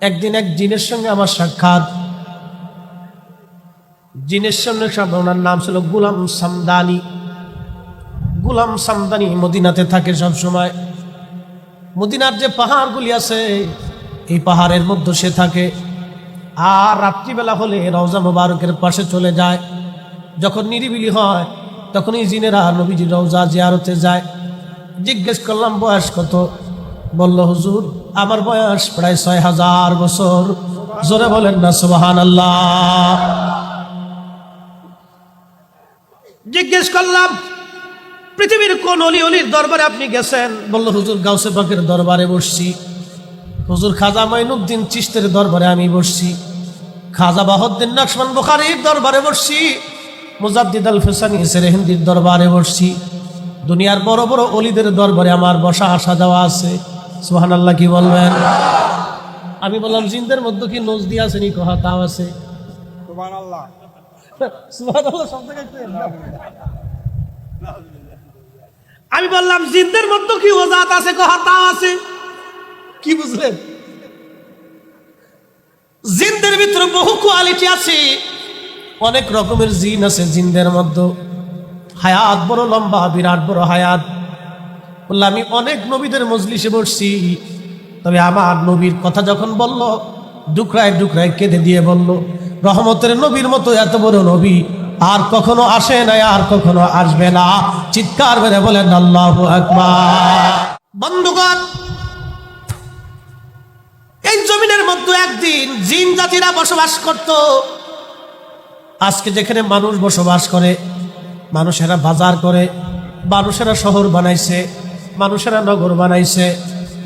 একদিন এক জিনের সঙ্গে আমার সাক্ষাৎ। জিনের সঙ্গে ওনার নাম ছিল গুলাম সামদানি। গুলাম সামদানি মদিনাতে থাকে সব সময় মদিনার যে পাহাড়গুলি আছে, এই পাহাড়ের মধ্যে সে থাকে। আর রাত্রিবেলা হলে রওজা মোবারকের পাশে চলে যায়। যখন নিরিবিলি হয়, তখনই জিনেরা নবীজি রওজা জিয়ারতে যায়। জিজ্ঞেস করলাম, বয়স কত? বলল, হুজুর, আমার বয়স প্রায় ছয় হাজার বছর। জোরে বলেন না সুবাহান আল্লাহ জিজ্ঞেস করলাম, পৃথিবীর কোন অলি অলির দরবারে আপনি গেছেন? বলল, হুজুর, গাউসে পাকের দরবারে বসছি। হুজুর, খাজা মাইনুদ্দিন চিস্তের দরবারে আমি বসছি। খাজা বাহদ্দিন নকশমান বুখারির দরবারে বসছি। মুজাদ্দিদ আল ফেসানি সেরেহিন্দির দরবারে বসছি। দুনিয়ার বড় বড় অলিদের দরবারে আমার বসা আসা যাওয়া আছে। সুহান আল্লাহ কি বলবেন? আমি বললাম জিনদের মধ্যে কি নজদি আছে নি? কহা তাও আছে। আমি বললাম জিনদের মধ্যে কি ওজাত আছে? কহা তাও আছে। কি বুঝলেন? জিনদের ভিতরে বহু কোয়ালিটি আছে। অনেক রকমের জিন আছে জিনদের মধ্যে। হায়াত বড় লম্বা বিরাট বড় হায়াত। বললাম, আমি অনেক নবীদের মজলিসে বসছি। তবে আমার নবীর কথা যখন বলল, ডুকরায় ডুকরায় কেঁদে দিয়ে বলল, রহমতের নবীর মতো এত বড় নবী আর কখনো আসে নাই, আর কখনো আসবে না। চিৎকার মেরে বলেন, আল্লাহ বন্ধুগণ, এই জমিনের মধ্যে একদিন জিন জাতিরা বসবাস করত। আজকে যেখানে মানুষ বসবাস করে, মানুষেরা বাজার করে, মানুষেরা শহর বানাইছে মানুষেরা নগর বানাইছে,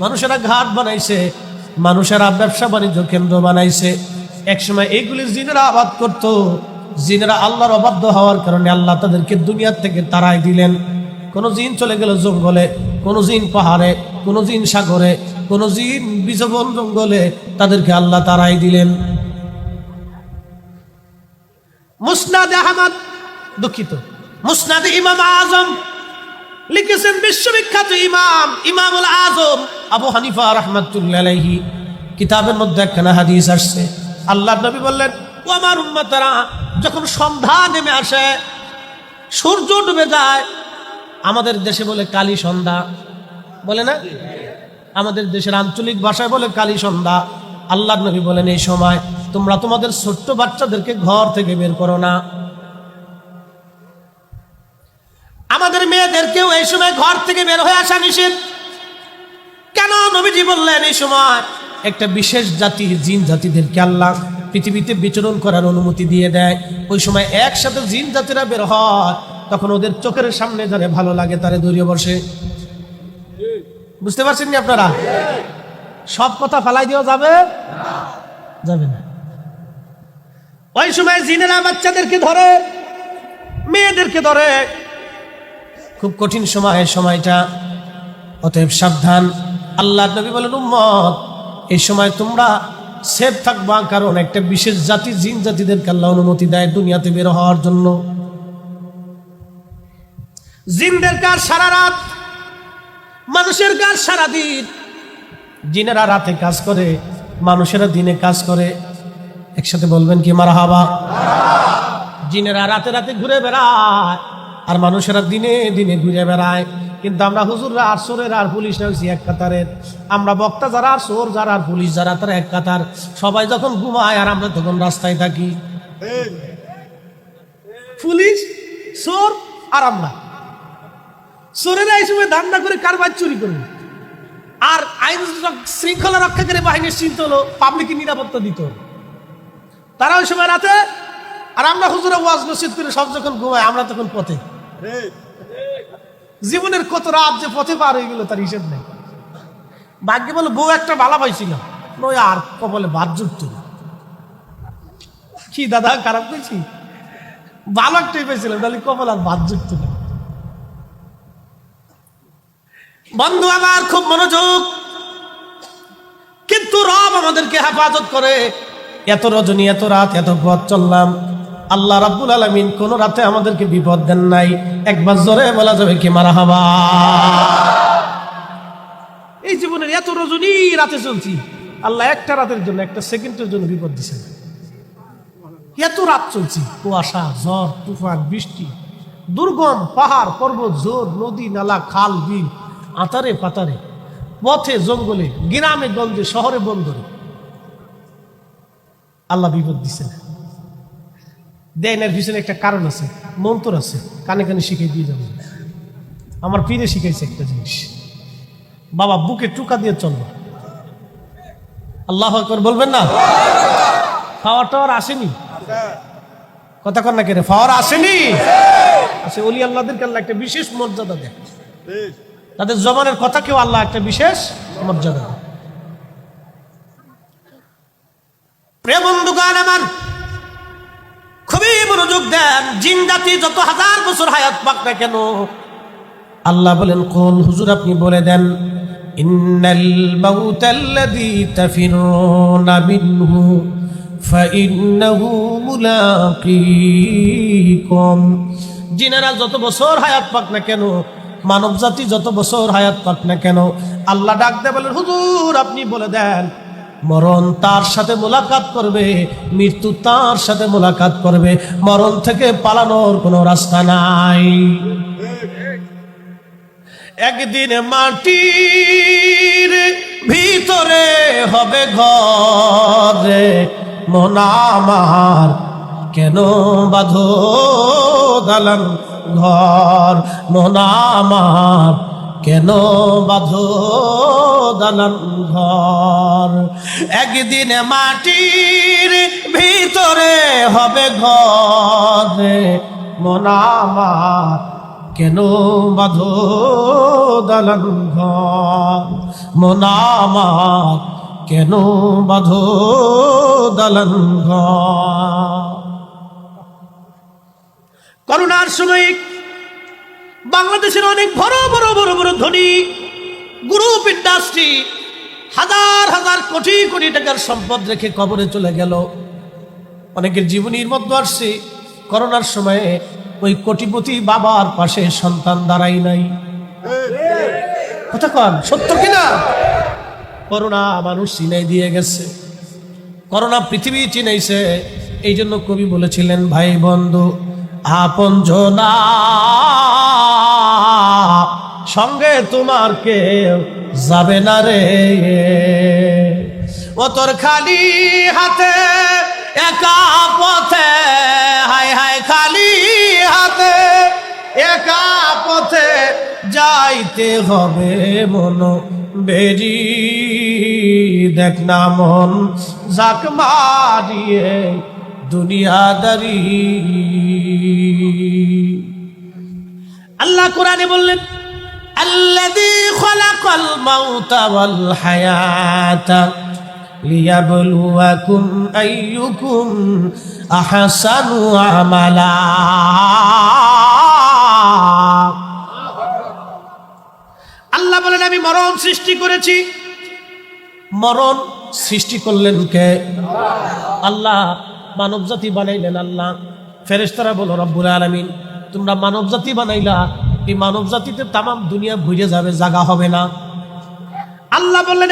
মানুষেরা ঘাট বানাইছে, মানুষেরা ব্যবসা বাণিজ্য কেন্দ্র বানাইছে। একসময় এইগুলি জিনেরা আবাদ করত, জিনেরা আল্লাহর অবাধ্য হওয়ার কারণে আল্লাহ তাদেরকে দুনিয়ার থেকে তারাই দিলেন। কোনো জিন চলে গেল জঙ্গলে, কোনো জিন পাহাড়ে, কোনো জিন সাগরে, কোনো জিন বিজবন জঙ্গলে, তাদেরকে আল্লাহ তারাই দিলেন। মুসনাদ আহমদ দুঃখিত। মুসনাদ ইমাম আজম লিখেছেন বিশ্ববিখ্যাত ইমাম, ইমামুল আজম আবু হানিফা রহমতুল্লাহ কিতাবের মধ্যে একখানা হাদিস আসছে। আল্লাহ নবী বললেন ও আমার উম্মতারা যখন সন্ধ্যা নেমে আসে, সূর্য ডুবে যায়, আমাদের দেশে বলে কালী সন্ধ্যা। বলে না? আমাদের দেশের আঞ্চলিক ভাষায় বলে কালী সন্ধ্যা। আল্লাহ নবী বলেন, এই সময় তোমরা তোমাদের ছোট্ট বাচ্চাদেরকে ঘর থেকে বের করো না। আমাদের মেয়েদেরকেও এই সময় ঘর থেকে বের হয়ে আসা নিষেধ। কেন নবীজি বললেন এই সময়? একটা বিশেষ জাতি জিন জাতিদেরকে আল্লাহ পৃথিবীতে বিচরণ করার অনুমতি দিয়ে দেয়। ওই সময় একসাথে জিন জাতিরা বের হয় তখন ওদের চোখের সামনে যারে ভালো লাগে তারে দৌড়িয়ে বসে। বুঝতে পারছেন নি আপনারা? সব কথা ফালাই দেওয়া যাবে? যাবে না। ওই সময় জিনেরা বাচ্চাদেরকে ধরে মেয়েদেরকে ধরে খুব কঠিন সময় এই সময়টা, অতএব সাবধান। আল্লাহ নবী বলেন, উম্মত, এই সময় তোমরা সেফ থাকবা কারণ একটা বিশেষ জাতি, জিন জাতিদেরকে আল্লাহ অনুমতি দেয় দুনিয়াতে বের হওয়ার জন্য। জিনদের কাজ সারা রাত? মানুষের কাজ সারা দিন? জিনেরা রাতে কাজ করে, মানুষেরা দিনে কাজ করে। একসাথে বলবেন কি মারা হাবা জিনেরা রাতে রাতে ঘুরে বেড়ায়। আর মানুষেরা দিনে দিনে ঘুরে বেড়ায়। কিন্তু আমরা হুজুররা আর সোরের আর পুলিশ হয়েছি এক কাতারের। আমরা বক্তা যারা আর সোর যারা আর পুলিশ যারা, তারা এক কাতার। সবাই যখন ঘুমায় আর আমরা তখন রাস্তায় থাকি। পুলিশ সোর আর আমরা। সোরেরা এই সময় ধান্দা করে কারবার চুরি করবে আর আইন শৃঙ্খলা রক্ষাকারী বাহিনীর চিন্তা হলো পাবলিকের নিরাপত্তা দিত তারা ওই সময় রাতে, আর আমরা হুজুরে ওয়াজ নসিদ করে সব যখন ঘুমায়, আমরা তখন পথে। জীবনের কত রাত যে পথে পার হয়ে গেল তার হিসেব নেই। ভাগ্যে বলে বউ একটা বালা পাইছিল নয় আর কপালে যুক্ত কি দাদা, খারাপ করেছি ভালো একটাই পেয়েছিল তাহলে কপাল আর বাদ যুক্ত না। বন্ধু, আমার খুব মনোযোগ। কিন্তু রব আমাদেরকে হেফাজত করে। এত রজনী, এত রাত, এত পথ চললাম। আল্লাহ রাব্বুল আলমিন কোন রাতে আমাদেরকে বিপদ দেন নাই। একবার জোরে বলা যাবে কি মারা হবা। এই জীবনের এত রজনী রাতে চলছি। আল্লাহ একটা রাতের জন্য, একটা সেকেন্ডের জন্য বিপদ দিছে। এত রাত চলছি। কুয়াশা, ঝড়, তুফান, বৃষ্টি, দুর্গম পাহাড়, পর্বত, জোর, নদী, নালা, খাল, বিল, আতারে পাতারে, পথে, জঙ্গলে, গ্রামে, গঞ্জে, শহরে, বন্দরে। আল্লাহ বিপদ দিছে না। দেয় না পিছনে একটা কারণ আছে মন্তর আছে কানে কানে শিখিয়ে দিয়ে যাবে। আমার পীরে শিখাইছে একটা জিনিস। বাবা বুকে টুকা দিয়ে চলবে আল্লাহ আকবর বলবেন না? পাওয়ার টাওয়ার আসেনি? কথা কর না কেরে পাওয়ার আসেনি? আছে অলি আল্লাহদেরকে আল্লাহ একটা বিশেষ মর্যাদা দেয়। তাদের জমানের কথা কেউ আল্লাহ একটা বিশেষ মর্যাদা দেয়। প্রিয় বন্ধুগান আমার খুবই মনোযোগ দেন। জিন জাতি যত হাজার বছর হায়াত পাক না কেন? আল্লাহ বলেন, কোন হুজুর আপনি বলে দেন, ইন্নাল মাউতাল্লাযী তাফিরুনা মিনহু, ফাইন্নাহু মুলাকীকুম। জিনেরা যত বছর হায়াত পাক না কেন মানব জাতি যত বছর হায়াত পাক না কেন, আল্লাহ ডাক দেয় বলেন, হুজুর, আপনি বলে দেন মরণ তার সাথে মোলাকাত করবে, মৃত্যু তার সাথে মোলাকাত করবে, মরণ থেকে পালানোর কোনো রাস্তা নাই। একদিন মাটির ভিতরে হবে ঘরে মনামার কেন বাঁধো দালান ঘর? মনামার কেন বাঁধো দালান ঘর? একদিন মাটির ভিতরে হবে ঘরে। মনামার কেন বাঁধো দালান ঘর? মনামার কেন বাঁধো দালান ঘর? করোনার সময় বাংলাদেশের অনেক বড় বড় বড় বড় ধনী গ্রুপ ইন্ডাস্ট্রি হাজার হাজার কোটি কোটি টাকার সম্পদ রেখে কবরে চলে গেল। অনেকের জীবনীর মধ্যে আসছে, করোনার সময়ে ওই কোটিপতি বাবার পাশে সন্তান দাঁড়াই নাই। কথা কন, সত্য কিনা? করোনা মানুষ চিনাই দিয়ে গেছে। করোনা পৃথিবী চিনাইছে এই জন্য কবি বলেছিলেন, ভাই বন্ধু, আপন সঙ্গে তোমার কেউ যাবে না রে। ও তোর খালি হাতে, একা পথে হাই হাই খালি হাতে, একা পথে যাইতে হবে মন বেরি। দেখ না মন যাক মারিয়ে দুনিয়াদারি। আল্লাহ কোরআনে বললেন الذي خلق الموت والحياة ليبلوكم أيكم أحسن عملا আল্লাহ বলেন আমি মরণ সৃষ্টি করেছি মরণ সৃষ্টি করলেন কে আল্লাহ মানব জাতি বানাইলেন আল্লাহ ফেরেশতারা বলো রব্বুল আলামিন তোমরা মানব জাতি বানাইলা এই মানব জাতিতে তামাম দুনিয়া ঘুরে যাবে, জাগা হবে না। আল্লাহ বললেন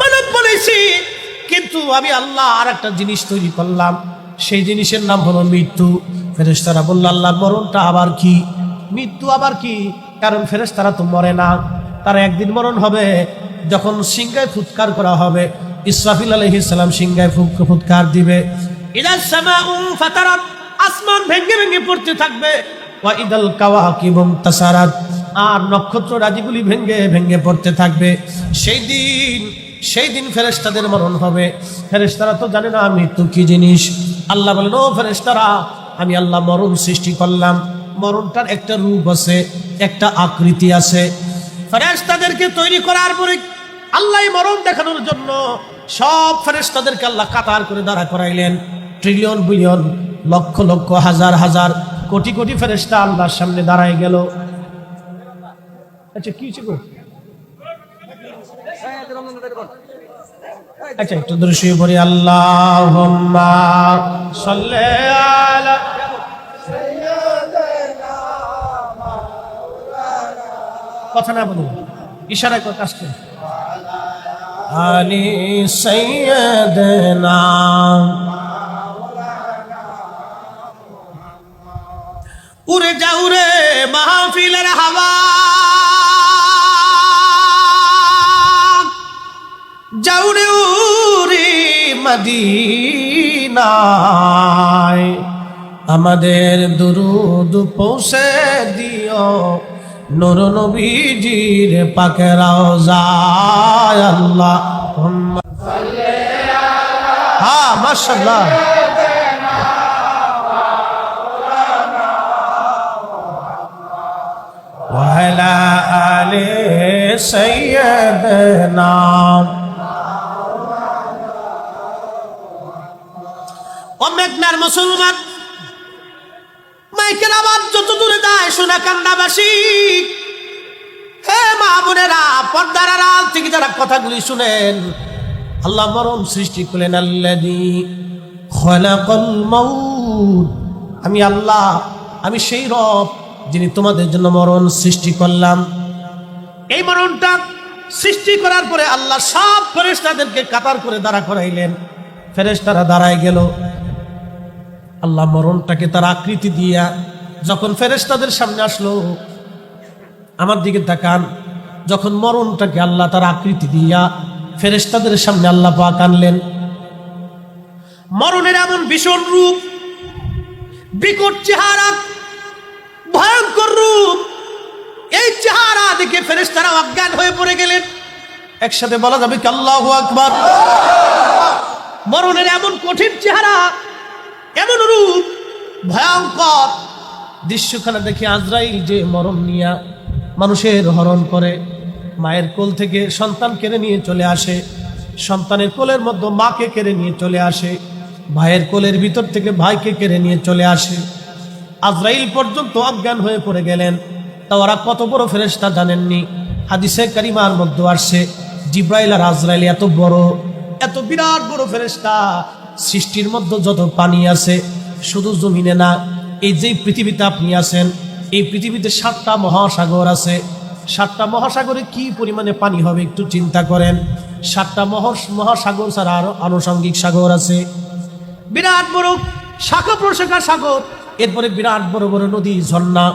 মানব বলেছি, কিন্তু আমি আল্লাহ আর একটা জিনিস তৈরি করলাম। সেই জিনিসের নাম হলো মৃত্যু। ফেরেশতারা বলল, আল্লাহর মরণটা আবার কি? মৃত্যু আবার কি? কারণ ফেরেশতারা তো মরে না। তার একদিন মরণ হবে, যখন সিংহায় ফুৎকার করা হবে। ইসরাফিল আলহিস সালাম সিংহায় ফুৎকার দিবে। আসমান ভেঙে ভেঙে পড়তে থাকবে। ওয়া ইদাল কাওয়াকিবুম তাসারাত আর নক্ষত্র রাজিগুলি ভেঙ্গে ভেঙ্গে পড়তে থাকবে। সেই দিন সেই দিন ফেরেশতাদের মরণ হবে। ফেরেশতারা তো জানে না মৃত্যু কি জিনিস। আল্লাহ বলেন, ও ফেরেশতারা, আমি আল্লাহ মরণ সৃষ্টি করলাম। মরণটার একটা রূপ আছে, একটা আকৃতি আছে। ফেরেশতাদেরকে তৈরি করার পরে আল্লাহ মরণ দেখানোর জন্য সব ফেরেশতাদেরকে আল্লাহ কাতার করে দাঁড়া করাইলেন। ট্রিলিয়ন বিলিয়ন, লক্ষ লক্ষ, হাজার হাজার কোটি কোটি ফেরেশতা আল্লাহর সামনে দাঁড়ায় গেল। আচ্ছা কি গো? আচ্ছা একটু দৃশ্য পড়ি। আল্লাহ আলা কথা না বলুন ইশারায় করে কাজ আলি সৈয়দনা উড়ে যাও রে মাহফিলের হাওয়া। যাও রে মদিনায়। আমাদের দুরুদ পৌঁছে দিও। নুর নবীজির পাকেরাও যায় আল্লাহ হ্যাঁ মাশাল্লাহ নাম ও মুসলমান মাইকের আবার যত দূরে যায় সোনা কান্দাবাসী। হে মা বোনেরা, পর্দার আড়াল থেকে যারা কথাগুলি শুনেন, আল্লাহ মরম সৃষ্টি করলেন আল্লাদি আমি আল্লাহ, আমি সেই রব যিনি তোমাদের জন্য মরণ সৃষ্টি করলাম। এই মরণটা সৃষ্টি করার পরে আল্লাহ সব ফেরেশতাদেরকে কাতার করে দাঁড়া করাইলেন। ফেরেশতারা দাঁড়ায় গেল। আল্লাহ মরণটাকে তার আকৃতি দিয়া যখন ফেরেশতাদের সামনে আসলো, আমার দিকে তাকান, যখন মরণটাকে আল্লাহ তার আকৃতি দিয়া ফেরেশতাদের সামনে আল্লাহ পাক আনলেন। মরণের এমন ভীষণ রূপ, বিকট চেহারা, ভয়ঙ্কর রূপ এই চেহারা দেখে ফেরেশতারা অজ্ঞান হয়ে পড়ে গেলেন। একসাথে বলা যাবে কি, আল্লাহু আকবার। মরণের এমন কঠিন চেহারা, এমন রূপ, ভয়ঙ্কর। দৃশ্যখানা দেখে আজরাইল যে মরণ নিয়া মানুষের হরণ করে, মায়ের কোল থেকে সন্তান কেড়ে নিয়ে চলে আসে। সন্তানের কোলের মধ্যে মাকে কেড়ে নিয়ে চলে আসে। ভাইয়ের কোলের ভিতর থেকে ভাইকে কেড়ে নিয়ে চলে আসে। আজরাইল পর্যন্ত অজ্ঞান হয়ে পড়ে গেলেন। তা ওরা কত বড় ফেরেস্তা জানেননি। হাদিসে কারিমার মধ্যে আসছে জিব্রাইল আর আজরাইল এত বড়, এত বিরাট বড় ফেরেস্তা সৃষ্টির মধ্যে যত পানি আছে, শুধু জমিনে না, এই যে পৃথিবীতে আপনি আছেন, এই পৃথিবীতে সাতটা মহাসাগর আছে। সাতটা মহাসাগরে কি পরিমাণে পানি হবে একটু চিন্তা করেন। সাতটা মহা মহাসাগর ছাড়া আরও আনুষঙ্গিক সাগর আছে। বিরাট বড় শাখা প্রশাখা সাগর, এরপরে বিরাট বড় বড় নদী, ঝর্ণা।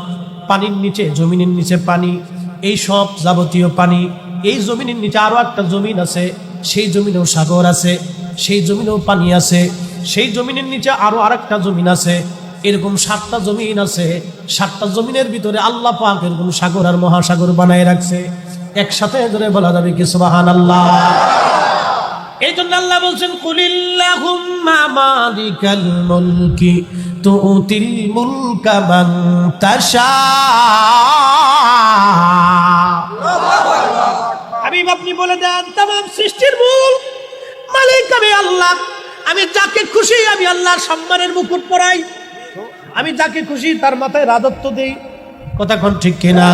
পানির নিচে, জমিনের নিচে পানি, এই সব যাবতীয় পানি, এই জমিনের নিচে আরও একটা জমিন আছে, সেই জমিনেও সাগর আছে, সেই জমিনেও পানি আছে, সেই জমিনের নিচে আরও আরেকটা জমিন আছে, এরকম সাতটা জমিন আছে, সাতটা জমিনের ভিতরে আল্লাহ পাক এরকম সাগর আর মহাসাগর বানায় রাখছে। একসাথে ধরে বলা যাবে কি সুবাহান আল্লাহ এই জন্য আল্লাহ বলছেন, কুলিল্লাহুম্মা মালিকাল মুলকি তুতিল মুলকা মান তাশা। হাবিব, আপনি বলে দেন তাম সৃষ্টির মূল মালিক আমি আল্লাহ। আমি যাকে খুশি আমি আল্লাহর সম্মানের মুকুট পরাই। আমি যাকে খুশি তার মাথায় রাজত্ব দেই। কথা কোন ঠিক কিনা?